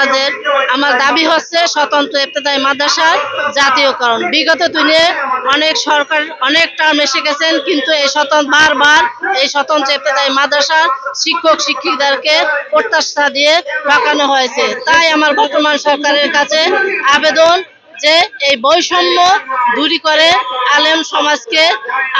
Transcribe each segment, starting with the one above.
আমাদের, আমার দাবি হচ্ছে স্বতন্ত্র ইবতদায়ী মাদ্রাসার জাতীয়করণ। বিগত দিনে অনেক সরকার, অনেক টার্ম এসে গেছেন, কিন্তু এই স্বতন্ত্র বারবার এই স্বতন্ত্র ইবতদায়ী মাদ্রাসার শিক্ষক, শিক্ষিকাদেরকে প্রত্যাশা দিয়ে ঠকানো হয়েছে। তাই আমার বর্তমান সরকারের কাছে আবেদন যে এই বৈষম্য দূরী করে আলেম সমাজকে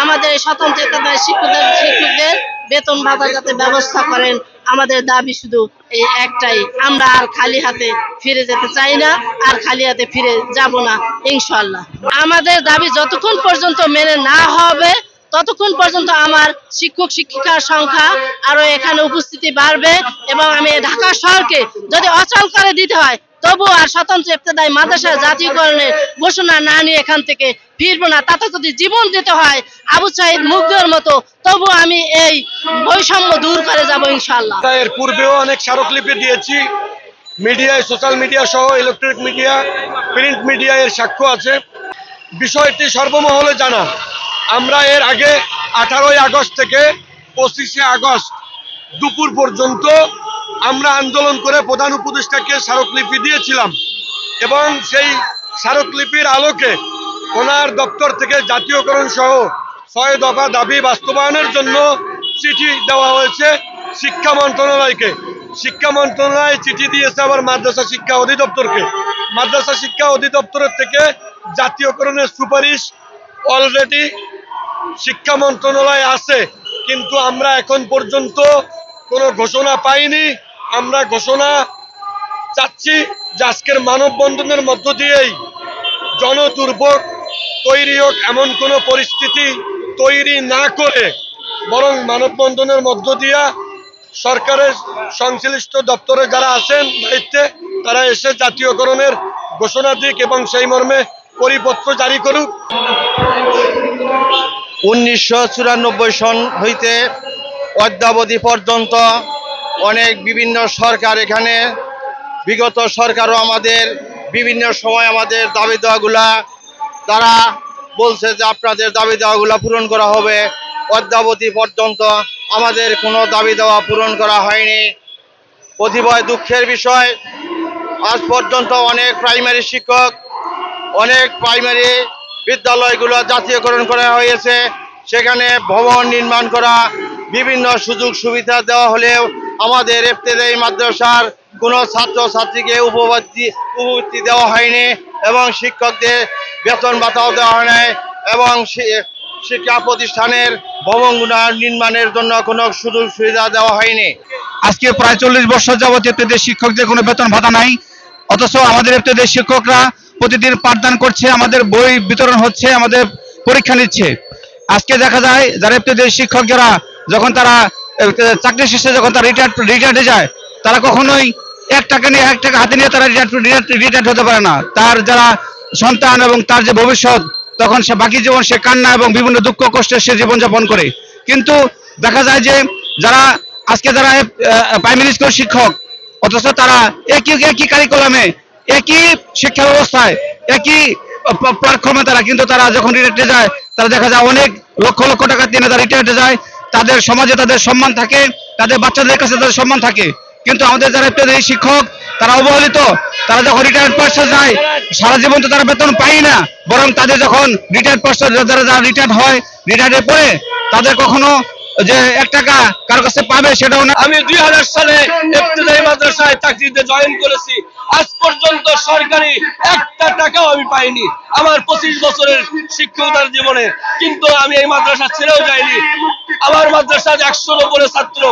আমাদের স্বতন্ত্র শিক্ষকদের শিক্ষকদের বেতন ভাতা যাতে ব্যবস্থা করেন। আমাদের দাবি শুধু এই একটাই, আমরা আর খালি হাতে ফিরে যেতে চাই না, আর খালি হাতে ফিরে যাব না ইনশাল্লাহ আমাদের দাবি যতক্ষণ পর্যন্ত মেনে না হবে, ততক্ষণ পর্যন্ত আমার শিক্ষক, শিক্ষিকার সংখ্যা আরও এখানে উপস্থিতি বাড়বে এবং আমি ঢাকা শহরকে যদি অচল করে দিতে হয় তবু আর স্বতন্ত্র ইবতদায়ী মাদ্রাসা জাতীয়করণের ঘোষণা না নিয়ে এখান থেকে ফিরবো না। তাতে যদি জীবন দিতে হয় আবু সাইদ মুগ্ধর মতো, তবু আমি এই বৈষম্য দূর করে যাব ইনশাল্লাহ এর পূর্বেও অনেক স্মারকলিপি দিয়েছি। মিডিয়ায় সোশ্যাল মিডিয়া সহ ইলেকট্রনিক মিডিয়া, প্রিন্ট মিডিয়া এর সাক্ষ্য আছে। বিষয়টি সর্বমহলে জানা। আমরা এর আগে আঠারোই আগস্ট থেকে পঁচিশে আগস্ট দুপুর পর্যন্ত আমরা আন্দোলন করে প্রধান উপদেষ্টাকে স্মারকলিপি দিয়েছিলাম এবং সেই স্মারকলিপির আলোকে ওনার দপ্তর থেকে জাতীয়করণ সহ ছয় দফা দাবি বাস্তবায়নের জন্য চিঠি দেওয়া হয়েছে শিক্ষা মন্ত্রণালয়কে। শিক্ষা মন্ত্রণালয় চিঠি দিয়েছে আবার মাদ্রাসা শিক্ষা অধিদপ্তরকে। মাদ্রাসা শিক্ষা অধিদপ্তরের থেকে জাতীয়করণের সুপারিশ অলরেডি শিক্ষা মন্ত্রণালয় আছে, কিন্তু আমরা এখন পর্যন্ত কোনো ঘোষণা পাইনি। আমরা ঘোষণা চাচ্ছি যে আজকের মানববন্ধনের মধ্য দিয়েই জনদুর্ভোগ তৈরি হোক, এমন কোনো পরিস্থিতি তৈরি না করে বরং মানববন্ধনের মধ্য দিয়া সরকারের সংশ্লিষ্ট দপ্তরে যারা আছেন দায়িত্বে, তারা এসে জাতীয়করণের ঘোষণা দিক এবং সেই মর্মে পরিপত্র জারি করুক। উনিশশো চুরানব্বই সন হইতে অদ্যাবধি পর্যন্ত অনেক বিভিন্ন সরকার এখানে, বিগত সরকারও আমাদের বিভিন্ন সময় আমাদের দাবি দেওয়াগুলা, তারা বলছে যে আপনাদের দাবি দেওয়াগুলা পূরণ করা হবে। অদ্যাবধি পর্যন্ত আমাদের কোনো দাবি দেওয়া পূরণ করা হয়নি। অতিবয় দুঃখের বিষয়, আজ পর্যন্ত অনেক প্রাইমারি শিক্ষক, অনেক প্রাইমারি বিদ্যালয়গুলো জাতীয়করণ করা হয়েছে। সেখানে ভবন নির্মাণ করা, বিভিন্ন সুযোগ সুবিধা দেওয়া হলেও আমাদের এফতেদায়ী মাদ্রাসার কোনো ছাত্র ছাত্রীকে উপবৃত্তি উপবৃত্তি দেওয়া হয়নি এবং শিক্ষকদের বেতন ভাতাও দেওয়া হয় নাই এবং শিক্ষা প্রতিষ্ঠানের ভবনগুলো নির্মাণের জন্য কোনো সুযোগ সুবিধা দেওয়া হয়নি। আজকে প্রায় চল্লিশ বছর যাবত এফতেদের শিক্ষকদের কোনো বেতন ভাতা নাই। অথচ আমাদের এফতেদের শিক্ষকরা প্রতিদিন পাঠদান করছে, আমাদের বই বিতরণ হচ্ছে, আমাদের পরীক্ষা নিচ্ছে। আজকে দেখা যায়, যারা এফতেদের শিক্ষক, যারা, যখন তারা চাকরি শেষে যখন তারা রিটায়ার রিটায়ার্ডে যায়, তারা কখনোই এক টাকা নিয়ে এক টাকা হাতে নিয়ে তারা রিটায়ার্ড হতে পারে না। তার যারা সন্তান এবং তার যে ভবিষ্যৎ, তখন সে বাকি জীবন সে কান্না এবং বিভিন্ন দুঃখ, কষ্টে সে জীবনযাপন করে। কিন্তু দেখা যায় যে যারা, আজকে যারা প্রাইমারি স্কুল শিক্ষক, অথচ তারা একই একই কারিকুলামে একই শিক্ষা ব্যবস্থায়, একই প্ল্যাটফর্মে তারা, কিন্তু তারা যখন রিটায়ার্ডে যায়, তারা দেখা যায় অনেক লক্ষ লক্ষ টাকা দিয়ে তারা রিটায়ার্ডে যায়। তাদের সমাজে তাদের সম্মান থাকে, তাদের বাচ্চাদের কাছে তাদের সম্মান থাকে। কিন্তু আমাদের যারা পেশাদারী শিক্ষক, তারা অবহেলিত, তারা যখন রিটায়ার্ড পার্সন যায় সারা জীবন তো তারা বেতন পায় না। বরং তাদের যখন রিটায়ার্ড পার্সন যারা যারা রিটায়ার্ড হয় রিটায়ার্ডের পরে তাদের কখনো যে এক টাকা কারও কাছে পাবে সেটাও না। আমি দুই হাজার সালে মাদ্রাসায় চাকরিতে জয়েন করেছি। আজ পর্যন্ত সরকারি একটা টাকাও আমি পাইনি। আমার পঁচিশ বছরের শিক্ষকতার জীবনে। কিন্তু আমি এই মাদ্রাসা ছেড়েও যাইনি। আমার মাদ্রাসায় একশোর উপরে ছাত্র।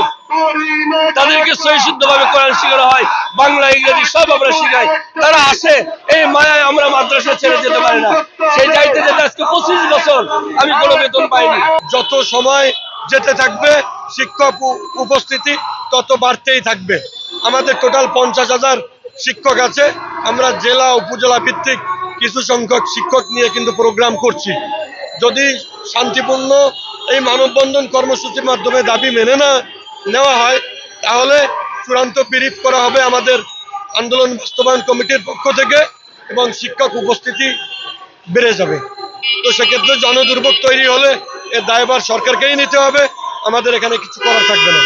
তাদেরকে সহিশুদ্ধ ভাবে কোরআন শেখানো হয়, বাংলা, ইংরেজি সব আমরা শিখাই। তারা আসে, এই মায়ায় আমরা মাদ্রাসা ছেড়ে যেতে পারি না। সেই যাইতে যেতে আজকে পঁচিশ বছর আমি কোনো বেতন পাইনি। যত সময় যেতে থাকবে, শিক্ষক উপস্থিতি তত বাড়তেই থাকবে। আমাদের টোটাল পঞ্চাশ হাজার শিক্ষক আছে। আমরা জেলা, উপজেলা ভিত্তিক কিছু সংখ্যক শিক্ষক নিয়ে কিন্তু প্রোগ্রাম করছি। যদি শান্তিপূর্ণ এই মানববন্ধন কর্মসূচির মাধ্যমে দাবি মেনে না নেওয়া হয়, তাহলে চূড়ান্ত পিরিপ করা হবে আমাদের আন্দোলন বাস্তবায়ন কমিটির পক্ষ থেকে এবং শিক্ষক উপস্থিতি বেড়ে যাবে। তো সেক্ষেত্রে জনদুর্ভোগ তৈরি হলে এর দায়ভার সরকারকেই নিতে হবে, আমাদের এখানে কিছু করার থাকবে না।